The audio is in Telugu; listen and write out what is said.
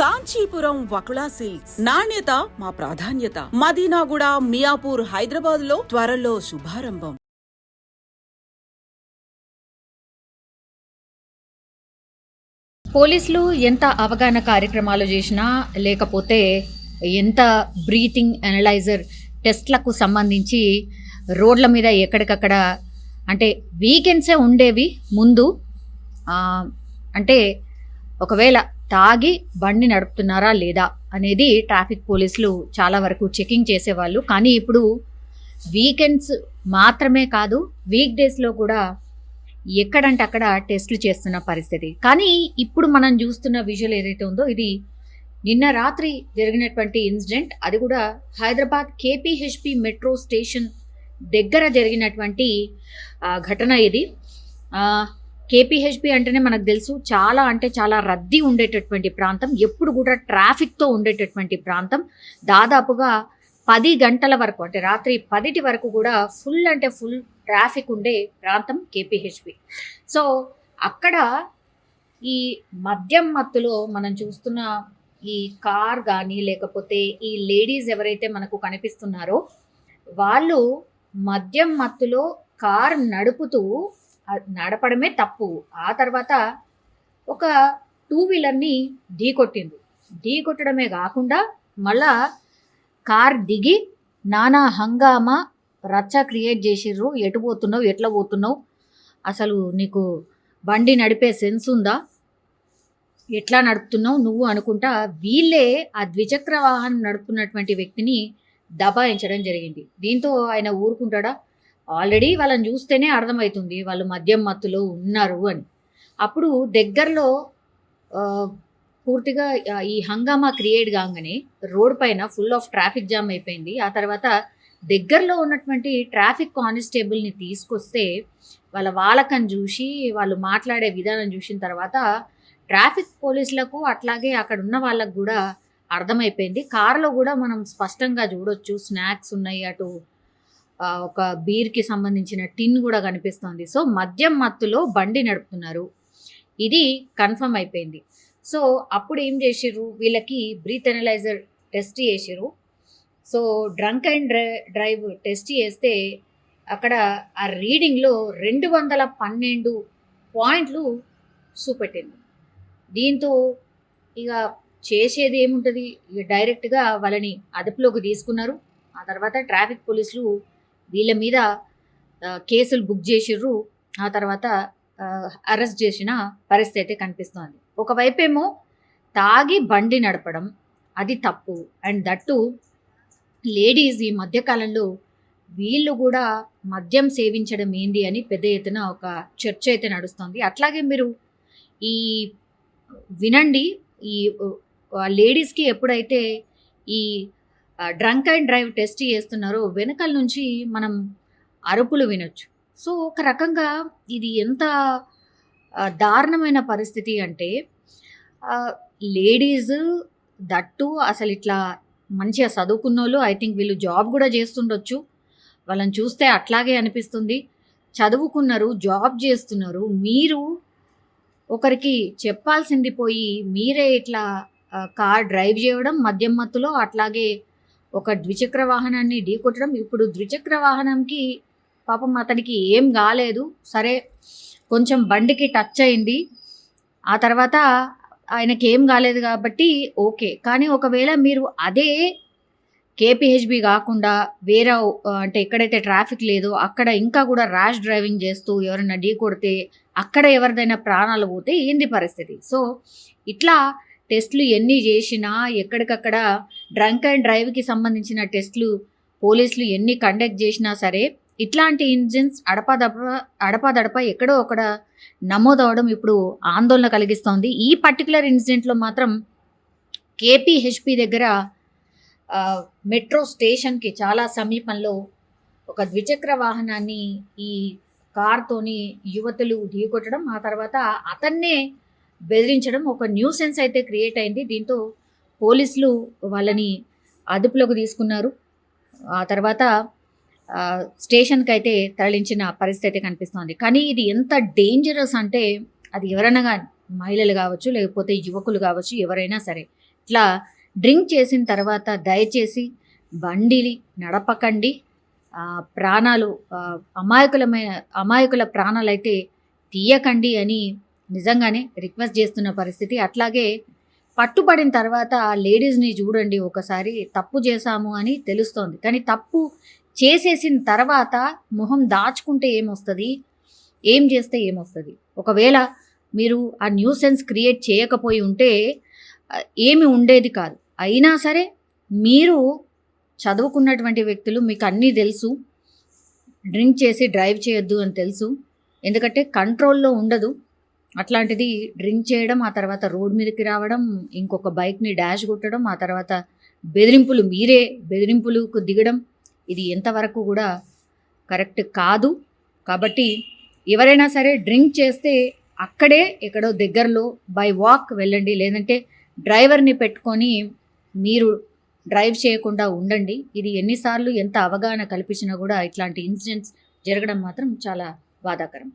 కాంచీపురం వకుళా సిల్క్స్. నాణ్యత మా ప్రాధాన్యత. మదీనాగుడ మియాపూర్ హైదరాబాద్లో త్వరలో శుభారంభం. పోలీసులు ఎంత అవగాహన కార్యక్రమాలు చేసినా లేకపోతే ఎంత బ్రీతింగ్ అనలైజర్ టెస్ట్లకు సంబంధించి రోడ్ల మీద ఎక్కడికక్కడ అంటే వీకెండ్సే ఉండేవి ముందు. అంటే ఒకవేళ తాగి బండి నడుపుతున్నారా లేదా అనేది ట్రాఫిక్ పోలీసులు చాలా వరకు చెకింగ్ చేసేవాళ్ళు. కానీ ఇప్పుడు వీకెండ్స్ మాత్రమే కాదు వీక్ డేస్లో కూడా ఎక్కడంటే అక్కడ టెస్టులు చేస్తున్న పరిస్థితి. కానీ ఇప్పుడు మనం చూస్తున్న విజువల్ ఏదైతే ఉందో ఇది నిన్న రాత్రి జరిగినటువంటి ఇన్సిడెంట్ అది కూడా హైదరాబాద్ కేపీహెచ్పి మెట్రో స్టేషన్ దగ్గర జరిగినటువంటి ఘటన ఇది. కేపీహెచ్బి అంటేనే మనకు తెలుసు చాలా అంటే చాలా రద్దీ ఉండేటటువంటి ప్రాంతం ఎప్పుడు కూడా ట్రాఫిక్తో ఉండేటటువంటి ప్రాంతం. దాదాపుగా పది గంటల వరకు అంటే రాత్రి పదిటి వరకు కూడా ఫుల్ అంటే ఫుల్ ట్రాఫిక్ ఉండే ప్రాంతం కేపీహెచ్బి సో అక్కడ ఈ మద్యం మత్తులో మనం చూస్తున్న ఈ కార్ కానీ లేకపోతే ఈ లేడీస్ ఎవరైతే మనకు కనిపిస్తున్నారో వాళ్ళు మద్యం మత్తులో కార్ నడుపుతూ నడపడమే తప్పు. ఆ తర్వాత ఒక టూ వీలర్ని ఢీ కొట్టింది ఢీ కొట్టడమే కాకుండా మళ్ళా కార్ దిగి నానా హంగామా రచ్చ క్రియేట్ చేసిర్రు. ఎటు పోతున్నావు? ఎట్లా పోతున్నావు? అసలు నీకు బండి నడిపే సెన్స్ ఉందా? ఎట్లా నడుపుతున్నావు? నువ్వు అనుకుంటా వీళ్ళే ఆ ద్విచక్ర వాహనం నడుపుతున్నటువంటి వ్యక్తిని దబాయించడం జరిగింది. దీంతో ఆయన ఊరుకుంటాడా? ఆల్రెడీ వాళ్ళని చూస్తేనే అర్థమవుతుంది వాళ్ళు మద్యం మత్తులో ఉన్నారు అని. అప్పుడు దగ్గరలో పూర్తిగా ఈ హంగామా క్రియేట్ కాగానే రోడ్ పైన ఫుల్ ఆఫ్ ట్రాఫిక్ జామ్ అయిపోయింది. ఆ తర్వాత దగ్గరలో ఉన్నటువంటి ట్రాఫిక్ కానిస్టేబుల్ని తీసుకొస్తే వాళ్ళ వాలకం చూసి వాళ్ళు మాట్లాడే విధానం చూసిన తర్వాత ట్రాఫిక్ పోలీసులకు అట్లాగే అక్కడ ఉన్న వాళ్ళకు కూడా అర్థమైపోయింది. కారులో కూడా మనం స్పష్టంగా చూడొచ్చు స్నాక్స్ ఉన్నాయి అటు ఒక బీర్కి సంబంధించిన టిన్ కూడా కనిపిస్తోంది. సో మద్యం మత్తులో బండి నడుపుతున్నారు. ఇది కన్ఫర్మ్ అయిపోయింది. సో అప్పుడు ఏం చేసిర్రు? వీళ్ళకి బ్రీత్ అనలైజర్ టెస్ట్ చేసిర్రు. So drunk and dry drive test చేస్తే అక్కడ ఆ రీడింగ్లో రెండు వందల పన్నెండు పాయింట్లు చూపెట్టింది. దీంతో ఇక చేసేది ఏముంటుంది? ఇక డైరెక్ట్గా వాళ్ళని అదుపులోకి తీసుకున్నారు. ఆ తర్వాత ట్రాఫిక్ పోలీసులు వీళ్ళ మీద కేసులు బుక్ చేసిర్రు. ఆ తర్వాత అరెస్ట్ చేసిన పరిస్థితి అయితే కనిపిస్తోంది. ఒకవైపేమో తాగి బండి నడపడం అది తప్పు. అండ్ దట్టు లేడీస్ ఈ మధ్యకాలంలో వీళ్ళు కూడా మద్యం సేవించడం ఏంది అని పెద్ద ఎత్తున ఒక చర్చ అయితే నడుస్తుంది. అట్లాగే మీరు ఈ వినండి ఈ లేడీస్కి ఎప్పుడైతే ఈ డ్రంక్ అండ్ డ్రైవ్ టెస్ట్ చేస్తున్నారో. వెనకాల నుంచి మనం అరుపులు వినొచ్చు. సో ఒక రకంగా ఇది ఎంత దారుణమైన పరిస్థితి అంటే లేడీస్ దట్టు అసలు ఇట్లా మంచిగా చదువుకున్న వాళ్ళు ఐ థింక్ వీళ్ళు జాబ్ కూడా చేస్తుండొచ్చు. వాళ్ళని చూస్తే అట్లాగే అనిపిస్తుంది. చదువుకున్నారు జాబ్ చేస్తున్నారు. మీరు ఒకరికి చెప్పాల్సింది పోయి మీరే ఇట్లా కార్ డ్రైవ్ చేయడం మద్యం మత్తులో అట్లాగే ఒక ద్విచక్ర వాహనాన్ని ఢీకొట్టడం ఇప్పుడు ద్విచక్ర వాహనంకి పాపం అతనికి ఏం కాలేదు. సరే కొంచెం బండికి టచ్ అయింది. ఆ తర్వాత ఆయనకి ఏం కాలేదు కాబట్టి ఓకే. కానీ ఒకవేళ మీరు అదే కేపీహెచ్బి కాకుండా వేరే అంటే ఎక్కడైతే ట్రాఫిక్ లేదో అక్కడ ఇంకా కూడా ర్యాష్ డ్రైవింగ్ చేస్తూ ఎవరైనా ఢీ కొడితే అక్కడ ఎవరిదైనా ప్రాణాలు పోతే ఏంది పరిస్థితి? సో ఇట్లా టెస్ట్లు ఎన్ని చేసినా ఎక్కడికక్కడ డ్రంక్ అండ్ డ్రైవ్కి సంబంధించిన టెస్ట్లు పోలీసులు ఎన్ని కండక్ట్ చేసినా సరే ఇట్లాంటి ఇన్సిడెంట్స్ అడపాదడప అడపాదడప ఎక్కడో అక్కడ నమోదవడం ఇప్పుడు ఆందోళన కలిగిస్తోంది. ఈ పర్టికులర్ ఇన్సిడెంట్లో మాత్రం కేపీహెచ్పి దగ్గర మెట్రో స్టేషన్కి చాలా సమీపంలో ఒక ద్విచక్ర వాహనాన్ని ఈ కార్తోని యువతులు ఢీకొట్టడం ఆ తర్వాత అతన్నే బెదిరించడం ఒక న్యూసెన్స్ అయితే క్రియేట్ అయింది. దీంతో పోలీసులు వాళ్ళని అదుపులోకి తీసుకున్నారు. ఆ తర్వాత స్టేషన్కి అయితే తరలించిన పరిస్థితి కనిపిస్తోంది. కానీ ఇది ఎంత డేంజరస్ అంటే అది ఎవరైనా మహిళలు కావచ్చు లేకపోతే యువకులు కావచ్చు ఎవరైనా సరే ఇట్లా డ్రింక్ చేసిన తర్వాత దయచేసి బండిని నడపకండి. ప్రాణాలు అమాయకులమైన అమాయకుల ప్రాణాలు అయితే తీయకండి అని నిజంగానే రిక్వెస్ట్ చేస్తున్న పరిస్థితి. అట్లాగే పట్టుబడిన తర్వాత ఆ లేడీస్ని చూడండి ఒకసారి తప్పు చేశాము అని తెలుస్తోంది. కానీ తప్పు చేసేసిన తర్వాత మొహం దాచుకుంటే ఏమొస్తుంది? ఏం చేస్తే ఏమొస్తుంది? ఒకవేళ మీరు ఆ న్యూ సెన్స్ క్రియేట్ చేయకపోయి ఉంటే ఏమి ఉండేది కాదు. అయినా సరే మీరు చదువుకున్నటువంటి వ్యక్తులు మీకు అన్నీ తెలుసు. డ్రింక్ చేసి డ్రైవ్ చేయొద్దు అని తెలుసు. ఎందుకంటే కంట్రోల్లో ఉండదు. అట్లాంటిది డ్రింక్ చేయడం ఆ తర్వాత రోడ్ మీదకి రావడం ఇంకొక బైక్ని డాష్ కొట్టడం ఆ తర్వాత బెదిరింపులు మీరే బెదిరింపులకు దిగడం ఇది ఎంతవరకు కూడా కరెక్ట్ కాదు. కాబట్టి ఎవరైనా సరే డ్రింక్ చేస్తే అక్కడే ఎక్కడో దగ్గరలో బై వాక్ వెళ్ళండి. లేదంటే డ్రైవర్ని పెట్టుకొని మీరు డ్రైవ్ చేయకుండా ఉండండి. ఇది ఎన్నిసార్లు ఎంత అవగాహన కల్పించినా కూడా ఇట్లాంటి ఇన్సిడెంట్స్ జరగడం మాత్రం చాలా బాధాకరం.